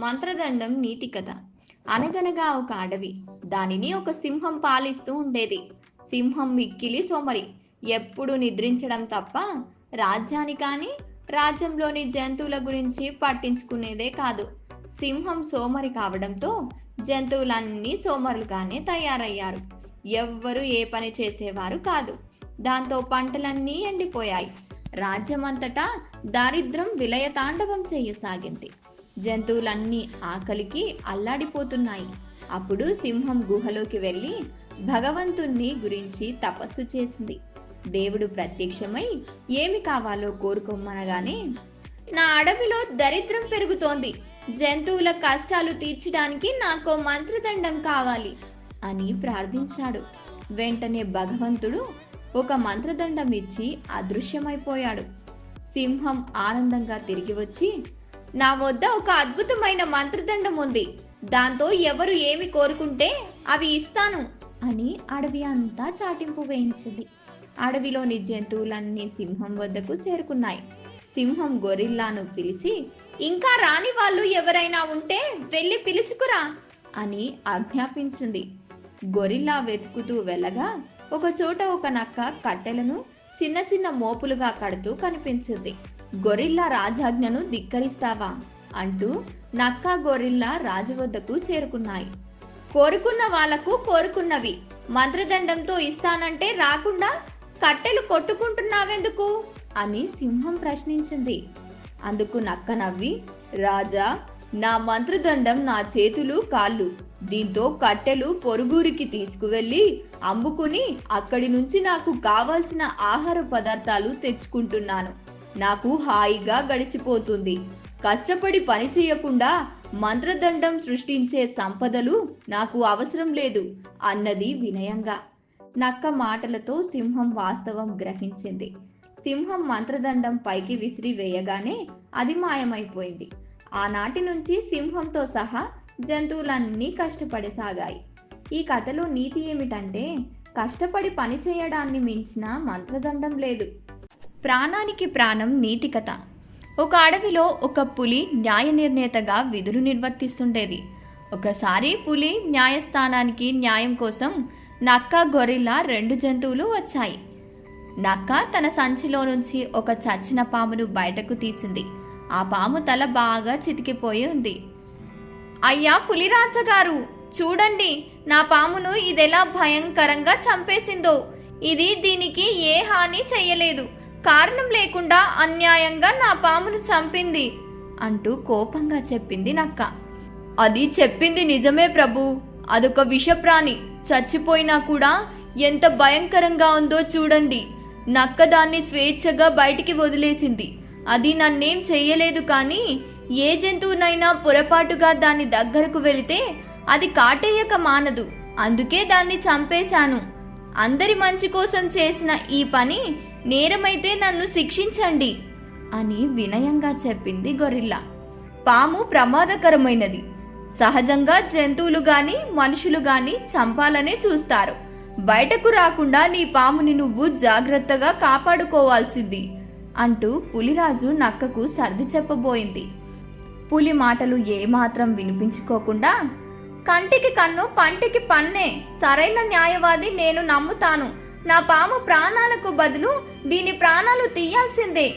మంత్రదండం నీతి కథ. అనగనగా ఒక అడవి. దానిని ఒక సింహం పాలిస్తూ ఉండేది. సింహం మిక్కిలి సోమరి. ఎప్పుడు నిద్రించడం తప్ప రాజ్యాన్ని కానీ రాజ్యంలోని జంతువుల గురించి పట్టించుకునేదే కాదు. సింహం సోమరి కావడంతో జంతువులన్నీ సోమరులుగానే తయారయ్యారు. ఎవ్వరు ఏ పని చేసేవారు కాదు. దాంతో పంటలన్నీ ఎండిపోయాయి. రాజ్యమంతటా దారిద్రం విలయతాండవం చేయసాగింది. జంతువులన్నీ ఆకలికి అల్లాడిపోతున్నాయి. అప్పుడు సింహం గుహలోకి వెళ్ళి భగవంతుణ్ణి గురించి తపస్సు చేసింది. దేవుడు ప్రత్యక్షమై ఏమి కావాలో కోరుకోమనగానే నా అడవిలో దరిద్రం పెరుగుతోంది. జంతువుల కష్టాలు తీర్చడానికి నాకు మంత్రదండం కావాలి అని ప్రార్థించాడు. వెంటనే భగవంతుడు ఒక మంత్రదండం ఇచ్చి అదృశ్యమైపోయాడు. సింహం ఆనందంగా తిరిగి వచ్చి నా వద్ద ఒక అద్భుతమైన మంత్రదండం ఉంది. దాంతో ఎవరు ఏమి కోరుకుంటే అవి ఇస్తాను అని అడవి అంతా చాటింపు వేయించింది. అడవిలోని జంతువులన్నీ సింహం వద్దకు చేరుకున్నాయి. సింహం గొరిల్లాను పిలిచి ఇంకా రాని వాళ్ళు ఎవరైనా ఉంటే వెళ్ళి పిలుచుకురా అని ఆజ్ఞాపించింది. గొరిల్లా వెతుకుతూ వెళ్ళగా ఒక చోట ఒక నక్క కట్టెలను చిన్న చిన్న మోపులుగా కడుతూ కనిపించింది. గొరిల్లా రాజాజ్ఞను ధిక్కరిస్తావా? అంటూ నక్క గొరిల్లా రాజు వద్దకు చేరుకున్నాయి. కోరుకున్న వాళ్ళకు కోరుకున్నవి. మంత్రదండంతో ఇస్తానంటే రాకుండా కట్టెలు కొట్టుకుంటున్నావెందుకు? అని సింహం ప్రశ్నించింది. అందుకు నక్క నవ్వి రాజా నా మంత్రదండం నా చేతులు కాళ్ళు. దీంతో కట్టెలు పొరుగురికి తీసుకువెళ్ళి అమ్ముకుని అక్కడి నుంచి నాకు కావాల్సిన ఆహార పదార్థాలు తెచ్చుకుంటున్నాను. నాకు హాయిగా గడిచిపోతుంది. కష్టపడి పని చేయకుండా మంత్రదండం సృష్టించే సంపదలు నాకు అవసరం లేదు అన్నది వినయంగా. నక్క మాటలతో సింహం వాస్తవం గ్రహించింది. సింహం మంత్రదండం పైకి విసిరి వేయగానే అది మాయమైపోయింది ఆనాటి నుంచి సింహంతో సహా జంతువులన్నీ కష్టపడసాగాయి. ఈ కథలో నీతి ఏమిటంటే కష్టపడి పని చేయడాన్ని మించిన మంత్రదండం లేదు. ప్రాణానికి ప్రాణం నీతి కథ. ఒక అడవిలో ఒక పులి న్యాయ నిర్ణేతగా విధులు నిర్వర్తిస్తుండేది. ఒకసారి పులి న్యాయస్థానానికి న్యాయం కోసం నక్క గొరిల్లా రెండు జంతువులు వచ్చాయి. నక్క తన సంచిలో నుంచి ఒక చచ్చిన పామును బయటకు తీసింది. ఆ పాము తల బాగా చితికిపోయి ఉంది. అయ్యా పులిరాజగారు చూడండి నా పామును ఇదెలా భయంకరంగా చంపేసిందో. ఇది దీనికి ఏ హాని చెయ్యలేదు. కారణం లేకుండా అన్యాయంగా నా పామును చంపింది అంటూ కోపంగా చెప్పింది నక్క. అది చెప్పింది నిజమే ప్రభు. అదొక విషప్రాణి. చచ్చిపోయినా కూడా ఎంత భయంకరంగా ఉందో చూడండి. నక్క దాన్ని స్వేచ్ఛగా బయటికి వదిలేసింది. అది నన్నేం చెయ్యలేదు కానీ ఏ జంతువునైనా పొరపాటుగా దాని దగ్గరకు వెళితే అది కాటేయక మానదు. అందుకే దాన్ని చంపేశాను. అందరి మంచి కోసం చేసిన ఈ పని నేరమైతే నన్ను శిక్షించండి అని వినయంగా చెప్పింది గొరిల్లా. పాము ప్రమాదకరమైనది. సహజంగా జంతువులు గాని మనుషులు గాని చంపాలనే చూస్తారు. బయటకు రాకుండా నీ పాముని నువ్వు జాగ్రత్తగా కాపాడుకోవాల్సింది అంటూ పులిరాజు నక్కకు సర్ది చెప్పబోయింది. పులి మాటలు ఏమాత్రం వినిపించుకోకుండా కంటికి కన్ను పంటికి పన్నే సరైన న్యాయవాది నేను నమ్ముతాను నా పాము ప్రాణాలకు బదులు దీని ప్రాణాలు తీయాల్సిందే.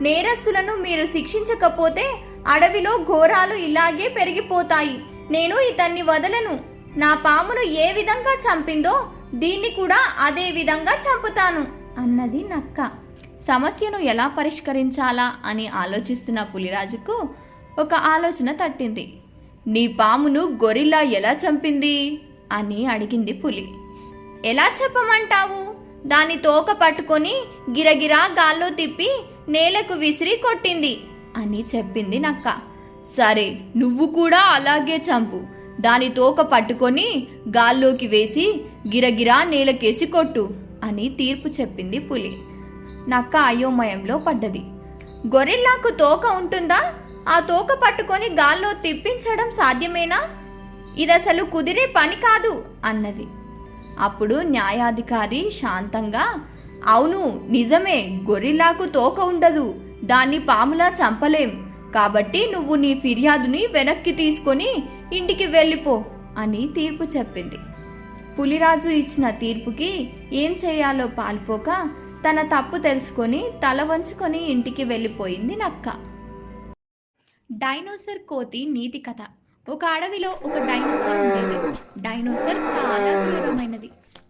నేరస్తులను మీరు శిక్షించకపోతే అడవిలో ఘోరాలు ఇలాగే పెరిగిపోతాయి. నేను ఇతన్ని వదలను. నా పామును ఏ విధంగా చంపిందో దీన్ని కూడా అదే విధంగా చంపుతాను. అన్నది నక్క. సమస్యను ఎలా పరిష్కరించాలా అని ఆలోచిస్తున్న పులిరాజుకు ఒక ఆలోచన తట్టింది. నీ పామును గొరిల్లా ఎలా చంపింది? అని అడిగింది పులి. ఎలా చెప్పమంటావు? దాని తోక పట్టుకొని గిరగిరా గాల్లో తిప్పి నేలకు విసిరి కొట్టింది అని చెప్పింది నక్క. సరే నువ్వు కూడా అలాగే చంపు. దాని తోక పట్టుకొని గాల్లోకి వేసి గిరగిరా నేలకేసి కొట్టు అని తీర్పు చెప్పింది పులి. నక్క అయోమయంలో పడ్డది. గొరిల్లాకు తోక ఉంటుందా? ఆ తోక పట్టుకొని గాల్లో తిప్పించడం సాధ్యమేనా? ఇదసలు కుదిరే పని కాదు అన్నది. అప్పుడు న్యాయాధికారి శాంతంగా అవును నిజమే గొరిల్లాకు తోక ఉండదు దాన్ని పాములా చంపలేం కాబట్టి నువ్వు నీ ఫిర్యాదుని వెనక్కి తీసుకొని ఇంటికి వెళ్ళిపో అని తీర్పు చెప్పింది. పులిరాజు ఇచ్చిన తీర్పుకి ఏం చేయాలో పాల్పోక తన తప్పు తెలుసుకొని తల వంచుకొని ఇంటికి వెళ్ళిపోయింది నక్క. డైనోసర్ కోతి నీతి కథ. ఒక అడవిలో ఒక డైనోసర్ ఉండేది. డైనోసర్ చాలా క్రూరమైనది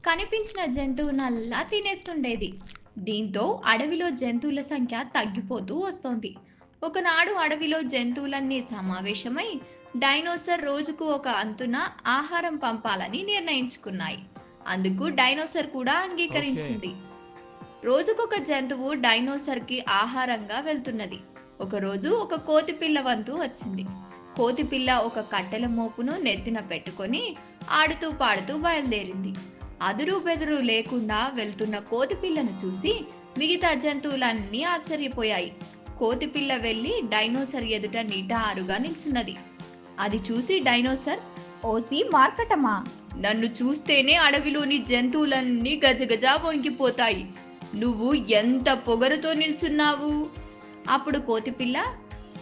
కనిపించిన జంతువునల్లా తినేస్తుండేది. దీంతో అడవిలో జంతువుల సంఖ్య తగ్గిపోతూ వస్తోంది. ఒకనాడు అడవిలో జంతువులన్నీ సమావేశమై డైనోసర్ రోజుకు ఒక అంతున ఆహారం పంపాలని నిర్ణయించుకున్నాయి. అందుకు డైనోసర్ కూడా అంగీకరించింది. రోజుకొక జంతువు డైనోసర్కి ఆహారంగా వెళ్తున్నది. ఒకరోజు ఒక కోతి పిల్ల వంతు వచ్చింది. కోతిపిల్ల ఒక కట్టెల మోపును నెత్తిన పెట్టుకొని ఆడుతూ పాడుతూ బయలుదేరింది. అదురు బెదురు లేకుండా వెళ్తున్న కోతిపిల్లను చూసి మిగతా జంతువులన్నీ ఆశ్చర్యపోయాయి. కోతిపిల్ల వెళ్ళి డైనోసర్ ఎదుట నిటారుగా నిల్చున్నది. అది చూసి డైనోసర్ ఓసి మార్కటమా? నన్ను చూస్తేనే అడవిలోని జంతువులన్నీ గజగజ వణికిపోతాయి. నువ్వు ఎంత పొగరుతో నిల్చున్నావు? అప్పుడు కోతిపిల్ల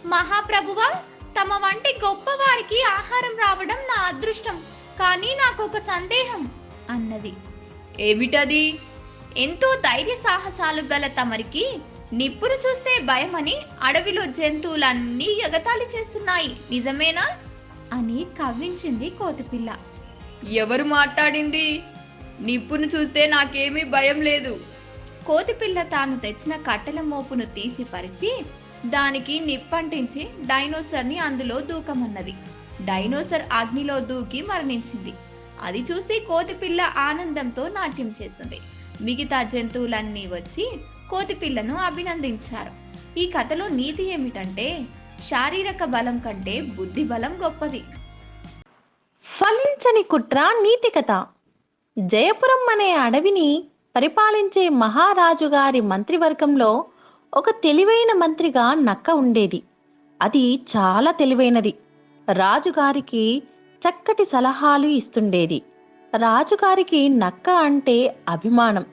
మహాప్రభువా తమ వంటి గొప్పవారికి ఆహారం రావడం నా అదృష్టం కానీ నాకు ఒక సందేహం అన్నది. ఏమిటది? ఎంతో ధైర్య సాహసాలు గల తమరికి నిప్పును చూస్తే భయమని అడవిలో జంతువులన్నీ ఎగతాళి చేస్తున్నాయి నిజమేనా? అని కవ్వించింది కోతిపిల్ల. ఎవరు మాట్లాడింది? నిప్పును చూస్తే నాకేమీ భయం లేదు. కోతిపిల్ల తాను తెచ్చిన కట్టెల మోపును తీసి పరిచి దానికి నిప్పంటించి డైనోసర్ని అందులో దూకమన్నది. డైనోసర్ అగ్నిలో దూకి మరణించింది. అది చూసి కోతిపిల్ల ఆనందంతో నాట్యం చేసింది. మిగతా జంతువులన్నీ వచ్చి కోతిపిల్లను అభినందించారు. ఈ కథలో నీతి ఏమిటంటే శారీరక బలం కంటే బుద్ధి బలం గొప్పది. ఫలించని కుట్ర నీతి కథ. జయపురం అనే అడవిని పరిపాలించే మహారాజు గారి మంత్రివర్గంలో ఒక తెలివైన మంత్రిగా నక్క ఉండేది. అది చాలా తెలివైనది. రాజుగారికి చక్కటి సలహాలు ఇస్తుండేది. రాజుగారికి నక్క అంటే అభిమానం.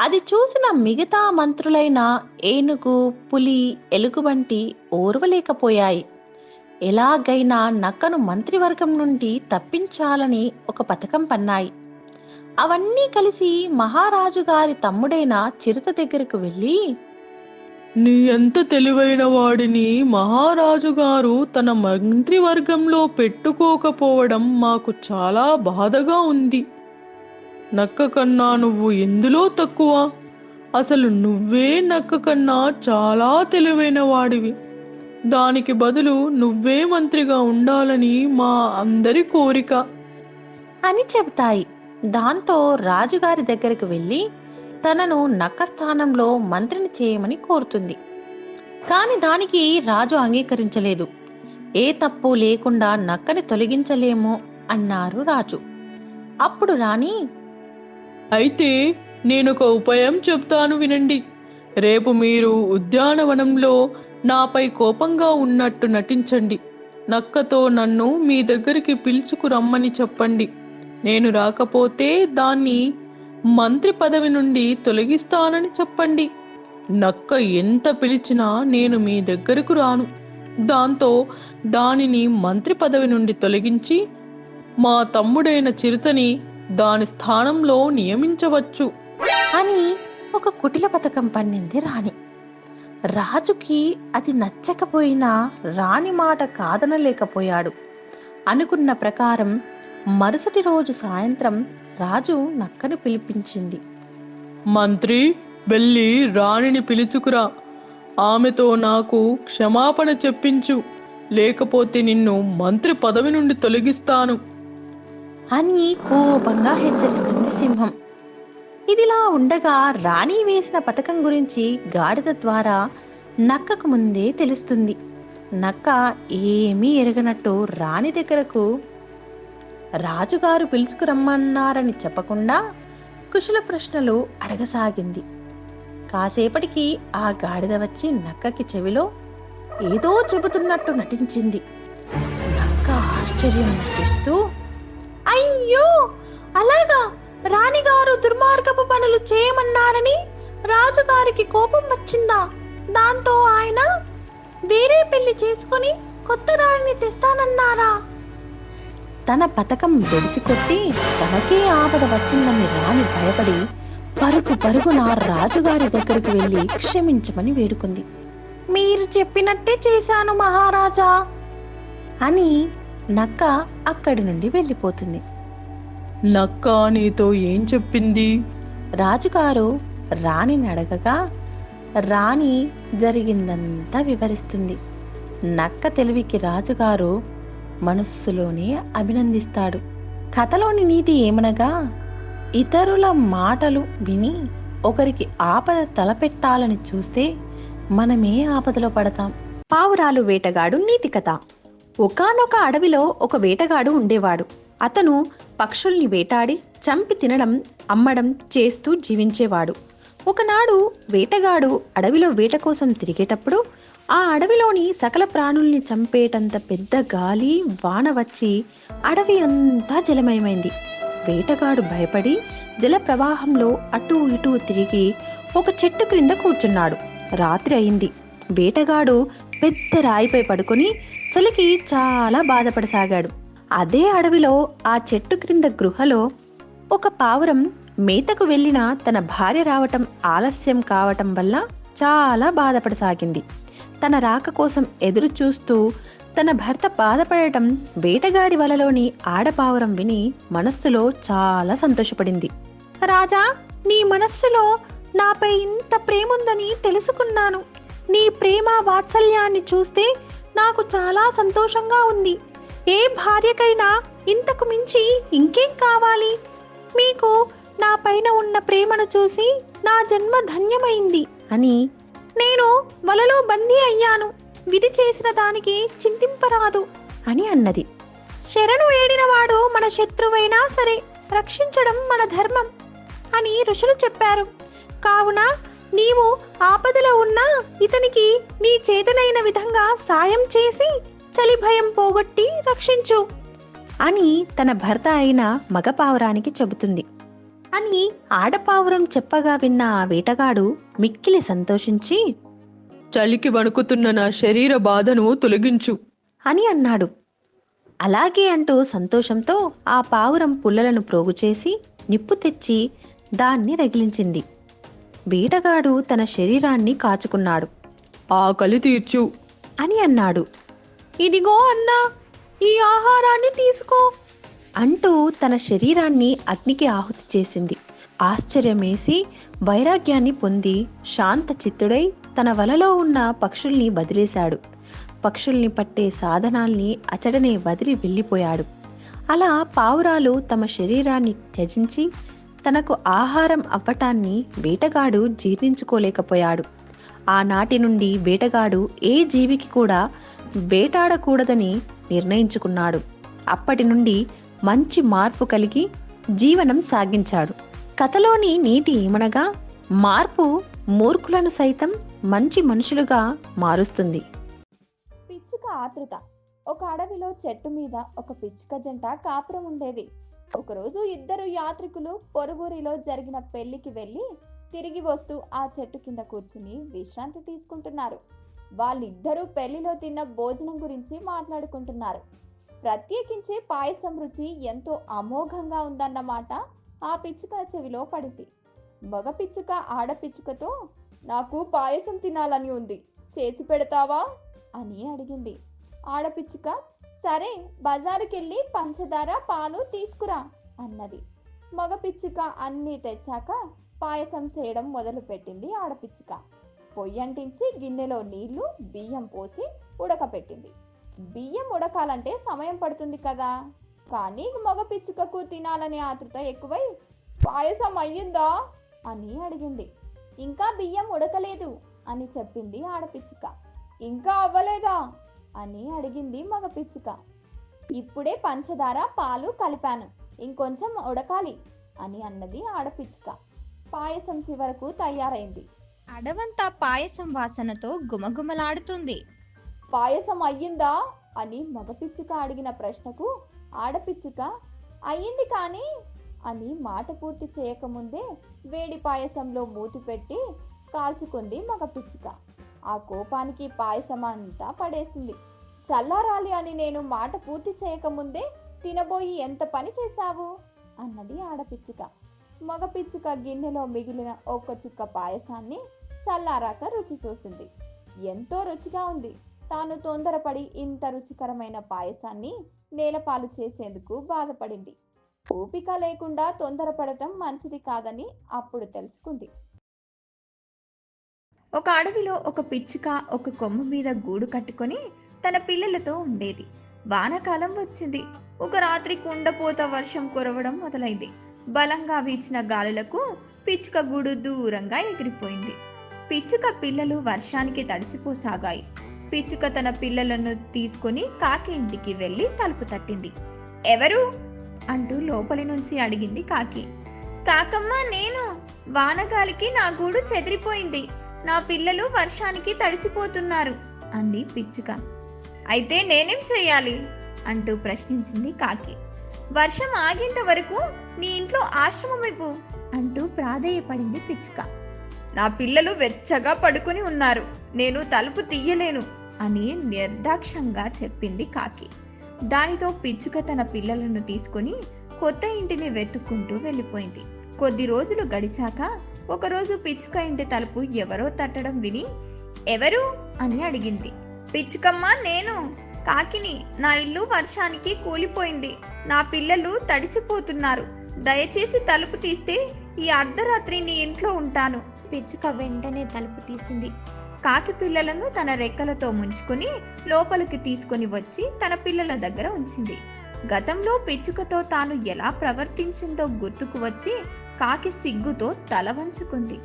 అది చూసిన మిగతా మంత్రులైన ఏనుగు పులి ఎలుగుబంటి ఓర్వలేకపోయాయి. ఎలాగైనా నక్కను మంత్రివర్గం నుండి తప్పించాలని ఒక పథకం పన్నాయి. అవన్నీ కలిసి మహారాజు గారి తమ్ముడైన చిరుత దగ్గరకు వెళ్ళి నీ ఎంత తెలివైన వాడిని మహారాజు గారు తన మంత్రివర్గంలో పెట్టుకోకపోవడం మాకు చాలా బాధగా ఉంది. నక్క కన్నా నువ్వు ఎందులో తక్కువ? అసలు నువ్వే నక్క కన్నా చాలా తెలివైన వాడివి. దానికి బదులు నువ్వే మంత్రిగా ఉండాలని మా అందరి కోరిక. అని చెబుతాయి. దాంతో రాజుగారి దగ్గరకు వెళ్ళి తనను నక్క స్థానంలో మంత్రిని చేయమని కోరుతుంది. కాని దానికి రాజు అంగీకరించలేదు. ఏ తప్పు లేకుండా నక్కని తొలగించలేము అన్నారు రాజు. అప్పుడు రాణి అయితే నేనొక ఉపాయం చెప్తాను వినండి. రేపు మీరు ఉద్యానవనంలో నాపై కోపంగా ఉన్నట్టు నటించండి. నక్కతో నన్ను మీ దగ్గరికి పిలుచుకురమ్మని చెప్పండి. నేను రాకపోతే దాన్ని మంత్రి పదవి నుండి తొలగిస్తానని చెప్పండి. నక్క ఎంత పిలిచినా నేను మీ దగ్గరకు రాను. దాంతో దానిని మంత్రి పదవి నుండి తొలగించి మా తమ్ముడైన చిరుతని దాని స్థానంలో నియమించవచ్చు. అని ఒక కుటిల పథకం పన్నింది రాణి. రాజుకి అది నచ్చకపోయినా రాణి మాట కాదనలేకపోయాడు. అనుకున్న ప్రకారం మరుసటి రోజు సాయంత్రం రాజు నక్కను పిలిపించింది. మంత్రి వెళ్ళి రాణిని పిలుచుకురా. ఆమెతో నాకు క్షమాపణ చెప్పించు. లేకపోతే నిన్ను మంత్రి పదవి నుండి తొలగిస్తాను. అని కోపంగా హెచ్చరిస్తుంది సింహం. ఇదిలా ఉండగా రాణి వేసిన పథకం గురించి గాడిద ద్వారా నక్కకు ముందే తెలుస్తుంది. నక్క ఏమీ ఎరగనట్టు రాణి దగ్గరకు రాజుగారు పిలుచుకురమ్మన్నారని చెప్పకుండా కుశల ప్రశ్నలు అడగసాగింది. కాసేపటికి ఆ గాడిద వచ్చి నక్కకి చెవిలో ఏదో చెబుతున్నట్టు నటించింది. నక్క ఆశ్చర్యం చూస్తూ అయ్యో! అలాగా! రాణిగారు దుర్మార్గపు పనులు చేయమన్నారని రాజుగారికి కోపం వచ్చిందా? దాంతో ఆయన వేరే పెళ్ళి చేసుకుని కొత్త రాణిని తెస్తానన్నారా? తన పథకం బెడిసి కొట్టి తనకే ఆపద వచ్చిందని రాణి భయపడి పరుగు పరుగున రాజుగారి దగ్గరికి వెళ్ళి క్షమించమని వేడుకుంది. మీరు చెప్పినట్టే చేశాను మహారాజా అని నక్క అక్కడి నుండి వెళ్ళిపోతుంది. నక్క నీతో ఏం చెప్పింది? రాజుగారు రాణిని అడగగా రాణి జరిగిందంతా వివరిస్తుంది. నక్క తెలివికి రాజుగారు మనస్సులోనే అభినందిస్తాడు. కథలోని నీతి ఏమనగా ఇతరుల మాటలు విని ఒకరికి ఆపద తలపెట్టాలని చూస్తే మనమే ఆపదలో పడతాం. పావురాలు వేటగాడు నీతి కథ. ఒకానొక అడవిలో ఒక వేటగాడు ఉండేవాడు. అతను పక్షుల్ని వేటాడి చంపి తినడం అమ్మడం చేస్తూ జీవించేవాడు. ఒకనాడు వేటగాడు అడవిలో వేట కోసం తిరిగేటప్పుడు ఆ అడవిలోని సకల ప్రాణుల్ని చంపేటంత పెద్ద గాలి వాన వచ్చి అడవి అంతా జలమయమైంది. వేటగాడు భయపడి జల ప్రవాహంలో అటూ ఇటూ తిరిగి ఒక చెట్టు క్రింద కూర్చున్నాడు. రాత్రి అయింది. వేటగాడు పెద్ద రాయిపై పడుకొని చలికి చాలా బాధపడసాగాడు. అదే అడవిలో ఆ చెట్టు క్రింద గృహలో ఒక పావురం మేతకు వెళ్ళిన తన భార్య రావటం ఆలస్యం కావటం వల్ల చాలా బాధపడసాగింది. తన రాక కోసం ఎదురు చూస్తూ తన భర్త బాధపడటం వేటగాడి వలలోని ఆడపావురం విని మనస్సులో చాలా సంతోషపడింది. రాజా నీ మనస్సులో నాపై ఇంత ప్రేముందని తెలుసుకున్నాను. నీ ప్రేమ వాత్సల్యాన్ని చూస్తే నాకు చాలా సంతోషంగా ఉంది. ఏ భార్యకైనా ఇంతకు మించి ఇంకేం కావాలి? మీకు నా పైన ఉన్న ప్రేమను చూసి నా జన్మ ధన్యమైంది అని నేను వలలో బందీ అయ్యాను. విధి చేసిన దానికి చింతింపరాదు అని అన్నది. శరణు వేడినవాడు మన శత్రువైనా సరే రక్షించడం మన ధర్మం అని ఋషులు చెప్పారు. కావున నీవు ఆపదలో ఉన్నా ఇతనికి నీ చేతనైన విధంగా సాయం చేసి చలి భయం పోగొట్టి రక్షించు అని తన భర్త అయిన మగపావురానికి చెబుతుంది. అని ఆడపావురం చెప్పగా విన్న ఆ వేటగాడు మిక్కిలి సంతోషించి చలికి వణుకుతున్న నా శరీర బాధను తొలగించు. అని అన్నాడు. అలాగే అంటూ సంతోషంతో ఆ పావురం పుల్లలను ప్రోగు చేసి నిప్పు తెచ్చి దాన్ని రగిలించింది. వేటగాడు తన శరీరాన్ని కాచుకున్నాడు. ఆకలి తీర్చు. అని అన్నాడు. ఇదిగో అన్నా ఈ ఆహారాన్ని తీసుకో. అంటూ తన శరీరాన్ని అగ్నికి ఆహుతి చేసింది. ఆశ్చర్యమేసి వైరాగ్యాన్ని పొంది శాంత చిత్తుడై తన వలలో ఉన్న పక్షుల్ని వదిలేశాడు. పక్షుల్ని పట్టే సాధనాల్ని అచడనే వదిలి వెళ్ళిపోయాడు. అలా పావురాలు తమ శరీరాన్ని త్యజించి తనకు ఆహారం అవ్వటాన్ని వేటగాడు జీర్ణించుకోలేకపోయాడు. ఆనాటి నుండి వేటగాడు ఏ జీవికి కూడా వేటాడకూడదని నిర్ణయించుకున్నాడు. అప్పటి నుండి మంచి మార్పు కలిగి జీవనం సాగించాడు. కథలోని నీటి ఏమనగా మార్పు మూర్ఖులను సైతం మంచి మనుషులుగా మారుస్తుంది. పిచ్చుక ఆతృత ఒక అడవిలో చెట్టు మీద ఒక పిచ్చుక జంట కాపురం ఉండేది. ఒకరోజు ఇద్దరు యాత్రికులు పొరుగురిలో జరిగిన పెళ్ళికి వెళ్ళి తిరిగి వస్తూ ఆ చెట్టు కింద కూర్చుని విశ్రాంతి తీసుకుంటున్నారు. వాళ్ళిద్దరూ పెళ్ళిలో తిన్న భోజనం గురించి మాట్లాడుకుంటున్నారు. ప్రత్యేకించే పాయసం రుచి ఎంతో అమోఘంగా ఉందన్నమాట. ఆ పిచ్చుక చెవిలో పడింది. మగ పిచ్చుక ఆడపిచ్చుకతో నాకు పాయసం తినాలని ఉంది. చేసి పెడతావా? అని అడిగింది. ఆడపిచ్చుక సరే బజారుకెళ్ళి పంచదార పాలు తీసుకురా అన్నది. మగ పిచ్చుక అన్నీ తెచ్చాక పాయసం చేయడం మొదలుపెట్టింది ఆడపిచ్చుక పొయ్యి అంటించి గిన్నెలో నీళ్ళు బియ్యం పోసి ఉడకపెట్టింది. బియ్యం ఉడకాలంటే సమయం పడుతుంది కదా. కానీ మగ పిచ్చుకకు తినాలనే ఆతృత ఎక్కువై పాయసం అయ్యిందా? అని అడిగింది. ఇంకా బియ్యం ఉడకలేదు అని చెప్పింది ఆడపిచ్చుక. ఇంకా అవ్వలేదా? అని అడిగింది మగ పిచ్చుక. ఇప్పుడే పంచదార పాలు కలిపాను. ఇంకొంచెం ఉడకాలి అని అన్నది ఆడపిచ్చుక. పాయసం చివరకు తయారైంది. అడవంతా పాయసం వాసనతో గుమగుమలాడుతుంది. పాయసం అయ్యిందా అని మగపిచ్చుక అడిగిన ప్రశ్నకు ఆడపిచ్చుక అయ్యింది కానీ అని మాట పూర్తి చేయకముందే వేడి పాయసంలో మూతి పెట్టి కాల్చుకుంది మగపిచ్చుక ఆ కోపానికి పాయసం అంతా పడేసింది. చల్లారాలి అని నేను మాట పూర్తి చేయకముందే తినబోయి ఎంత పని చేశావు? అన్నది ఆడపిచ్చుక మగపిచ్చుక గిన్నెలో మిగిలిన ఒక్క చుక్క పాయసాన్ని చల్లారాక రుచి చూసింది. ఎంతో రుచిగా ఉంది. తాను తొందరపడి ఇంత రుచికరమైన పాయసాన్ని నేలపాలు చేసేందుకు బాధపడింది. ఓపిక లేకుండా తొందరపడటం మంచిది కాదని అప్పుడు తెలుసుకుంది. ఒక అడవిలో ఒక పిచ్చుక ఒక కొమ్మ మీద గూడు కట్టుకొని తన పిల్లలతో ఉండేది. వానాకాలం వచ్చింది. ఒక రాత్రి కుండపోత వర్షం కురవడం మొదలైంది. బలంగా వీచిన గాలులకు పిచ్చుక గూడు దూరంగా ఎగిరిపోయింది. పిచ్చుక పిల్లలు వర్షానికి తడిసిపోసాగాయి. పిచ్చుక తన పిల్లలను తీసుకొని కాకి ఇంటికి వెళ్ళి తలుపు తట్టింది. ఎవరు? అంటూ లోపలి నుంచి అడిగింది కాకి. కాకమ్మ నేను. వానగాలికి నా గూడు చెదిరిపోయింది. నా పిల్లలు వర్షానికి తడిసిపోతున్నారు అంది పిచ్చుక. అయితే నేనేం చేయాలి అంటూ ప్రశ్నించింది కాకి. వర్షం ఆగేంత వరకు నీ ఇంట్లో ఆశ్రమం ఇవ్వు అంటూ ప్రాధేయపడింది పిచ్చుక. నా పిల్లలు వెచ్చగా పడుకుని ఉన్నారు. నేను తలుపు తీయలేను. అని నిర్దాక్షంగా చెప్పింది కాకి. దానితో పిచ్చుక తన పిల్లలను తీసుకుని కొత్త ఇంటిని వెతుక్కుంటూ వెళ్ళిపోయింది. కొద్ది రోజులు గడిచాక ఒకరోజు పిచ్చుక ఇంటి తలుపు ఎవరో తట్టడం విని ఎవరు? అని అడిగింది. పిచ్చుకమ్మ నేను. కాకిని నా ఇల్లు వర్షానికి కూలిపోయింది. నా పిల్లలు తడిసిపోతున్నారు. దయచేసి తలుపు తీస్తే ఈ అర్ధరాత్రి నీ ఇంట్లో ఉంటాను. పిచ్చుక వెంటనే తలుపు తీసింది. కాకి పిల్లలను తన రెక్కలతో ముంచుకొని లోపలికి తీసుకొని వచ్చి తన పిల్లల దగ్గర ఉంచింది. గతంలో పిచ్చుకతో తాను ఎలా ప్రవర్తించిందో గుర్తుకు వచ్చి కాకి సిగ్గుతో తల వంచుకుంది.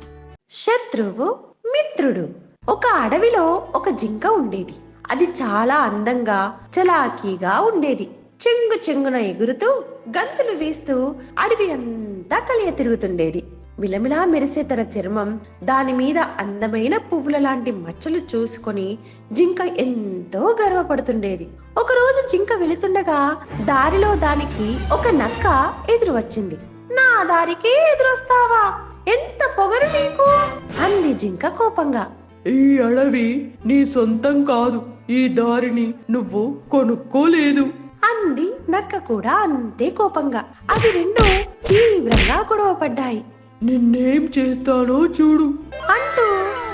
శత్రువు మిత్రుడు. ఒక అడవిలో ఒక జింక ఉండేది. అది చాలా అందంగా చలాకీగా ఉండేది. చెంగు చెంగున ఎగురుతూ గంతులు వేస్తూ అడవి అంతా కలియ తిరుగుతుండేది. మిలమిలా మెరిసే తన చర్మం దాని మీద అందమైన పువ్వుల లాంటి మచ్చలు చూసుకొని జింక ఎంతో గర్వపడుతుండేది. ఒకరోజు జింక వెళుతుండగా దారిలో దానికి ఒక నక్క ఎదురు వచ్చింది. నా దారికి ఎదురొస్తావా? ఎంత పొగరు నీకు? అంది జింక కోపంగా. ఈ అడవి నీ సొంతం కాదు. ఈ దారిని నువ్వు కొనుక్కోలేదు. అంది నక్క కూడా అంతే కోపంగా. అవి రెండు తీవ్రంగా గొడవపడ్డాయి. నిన్నేం చేస్తానో చూడు. అంటూ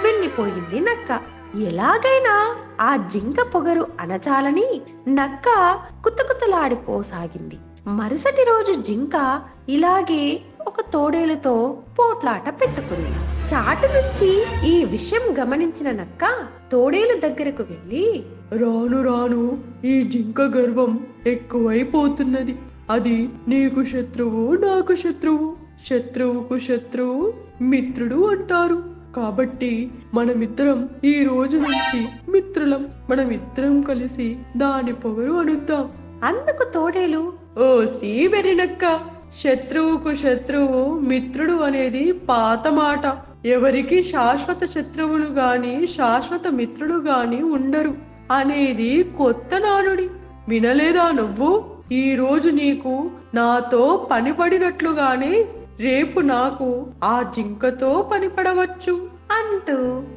వెళ్ళిపోయింది నక్క. ఎలాగైనా ఆ జింక పొగరు అణచాలని నక్క కుతకుతలాడిపోసాగింది. మరుసటి రోజు జింక ఇలాగే ఒక తోడేలుతో పోట్లాట పెట్టుకుంది. చాటు నుంచి ఈ విషయం గమనించిన నక్క తోడేలు దగ్గరకు వెళ్ళి రాను రాను ఈ జింక గర్వం ఎక్కువైపోతున్నది. అది నీకు శత్రువు నాకు శత్రువు. శత్రువుకు శత్రువు మిత్రుడు అంటారు. కాబట్టి మనమిద్దరం ఈ రోజు నుంచి మిత్రులం. మనమిద్దరం కలిసి దాని పొగరు అనుద్దాం అందుకు తోడేలు. ఓ సీ వెరినక్క శత్రువుకు శత్రువు మిత్రుడు అనేది పాత మాట. ఎవరికి శాశ్వత శత్రువులు గాని శాశ్వత మిత్రుడు గాని ఉండరు. అనేది కొత్త నానుడి. వినలేదా నువ్వు? ఈ రోజు నీకు నాతో పని పడినట్లుగానే రేపు నాకు ఆ జింకతో పనిపడవచ్చు అంటూ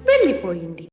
వెళ్ళిపోయింది.